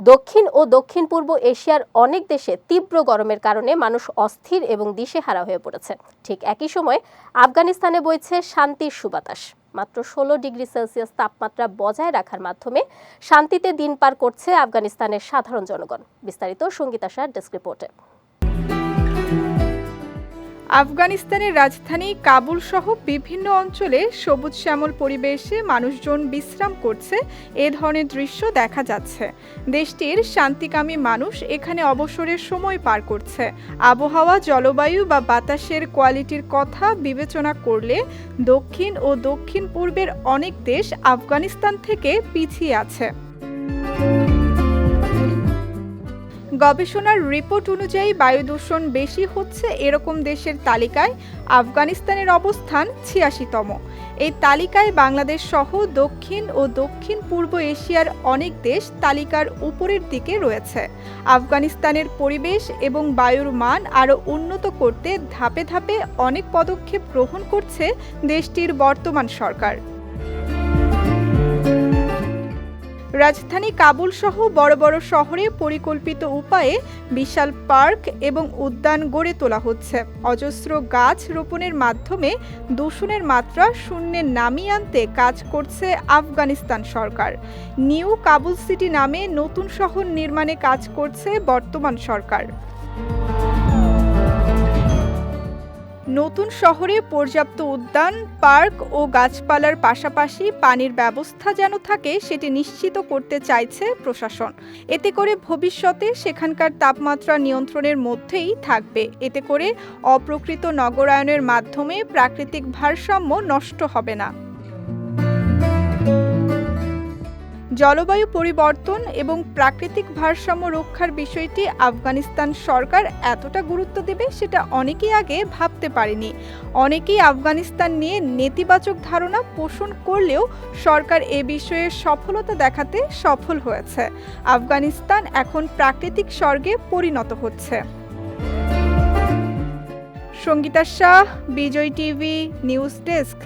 দক্ষিণ ও দক্ষিণ পূর্ব এশিয়ার অনেক দেশে তীব্র গরমের কারণে মানুষ অস্থির এবং দিশেহারা হয়ে পড়েছে। ঠিক একই সময় আফগানিস্তানে বইছে শান্তির সুবাতাস। মাত্র ষোলো ডিগ্রি সেলসিয়াস তাপমাত্রা বজায় রাখার মাধ্যমে শান্তিতে দিন পার করছে আফগানিস্তানের সাধারণ জনগণ। বিস্তারিত সঙ্গীতাশার ডেস্ক রিপোর্টে। আফগানিস্তানের রাজধানী কাবুল সহ বিভিন্ন অঞ্চলে সবুজ শ্যামল পরিবেশে মানুষজন বিশ্রাম করছে। এ ধরনের দৃশ্য দেখা যাচ্ছে। দেশটির শান্তিকামী মানুষ এখানে অবসরের সময় পার করছে। আবহাওয়া, জলবায়ু বা বাতাসের কোয়ালিটির কথা বিবেচনা করলে দক্ষিণ ও দক্ষিণ পূর্বের অনেক দেশ আফগানিস্তান থেকে পিছিয়ে আছে। গবেষণার রিপোর্ট অনুযায়ী বায়ু দূষণ বেশি হচ্ছে এরকম দেশের তালিকায়। আফগানিস্তানের অবস্থান ছিয়াশিতম। এই তালিকায় বাংলাদেশ সহ দক্ষিণ ও দক্ষিণ পূর্ব এশিয়ার অনেক দেশ তালিকার উপরের দিকে রয়েছে। আফগানিস্তানের পরিবেশ এবং বায়ুর মান আরও উন্নত করতে ধাপে ধাপে অনেক পদক্ষেপ গ্রহণ করছে দেশটির বর্তমান সরকার। রাজধানী কাবুল সহ বড় বড় শহরে পরিকল্পিত উপায়ে বিশাল পার্ক এবং উদ্যান গড়ে তোলা হচ্ছে। অজস্র গাছ রোপণের মাধ্যমে দূষণের মাত্রা শূন্যে নামিয়ে আনতে কাজ করছে আফগানিস্তান সরকার। নিউ কাবুল সিটি নামে নতুন শহর নির্মাণে কাজ করছে বর্তমান সরকার। নতুন শহরে পর্যাপ্ত উদ্যান, পার্ক ও গাছপালার পাশাপাশি পানির ব্যবস্থা যেন থাকে, সেটি নিশ্চিত করতে চাইছে প্রশাসন। এতে করে ভবিষ্যতে সেখানকার তাপমাত্রা নিয়ন্ত্রণের মধ্যেই থাকবে। এতে করে অপ্রকৃত নগরায়নের মাধ্যমে প্রাকৃতিক ভারসাম্য নষ্ট হবে না। জলবায়ু পরিবর্তন এবং প্রাকৃতিক ভারসাম্য রক্ষার বিষয়টি আফগানিস্তান সরকার এতটা গুরুত্ব দেবে সেটা অনেকেই আগে ভাবতে পারেনি। অনেকেই আফগানিস্তান নিয়ে নেতিবাচক ধারণা পোষণ করলেও সরকার এ বিষয়ে সফলতা দেখাতে সফল হয়েছে। আফগানিস্তান এখন প্রাকৃতিক স্বর্গে পরিণত হচ্ছে। Sangeeta Shah, Bijoy TV, news desk.